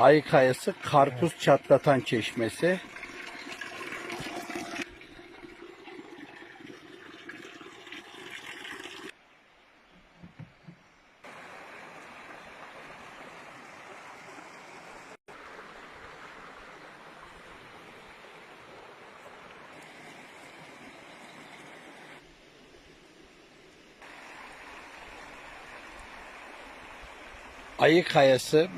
Ayı Kayası Karpuz Çatlatan Çeşmesi. Ayı Kayası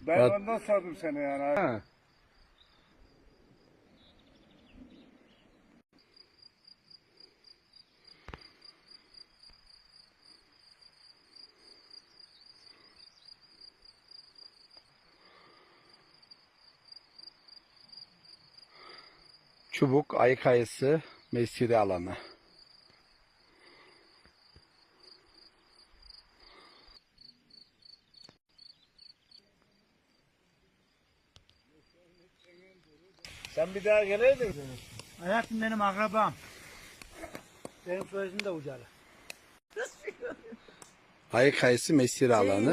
Ben Evet. ondan sordum seni yani. abi. Ha. Çubuk Ayı Kayası mesire alanı. Sen bir daha geleydin. Hayatım benim akrabam. Benim soyadım da Ucalı. Ayı Kayası mesire alanı.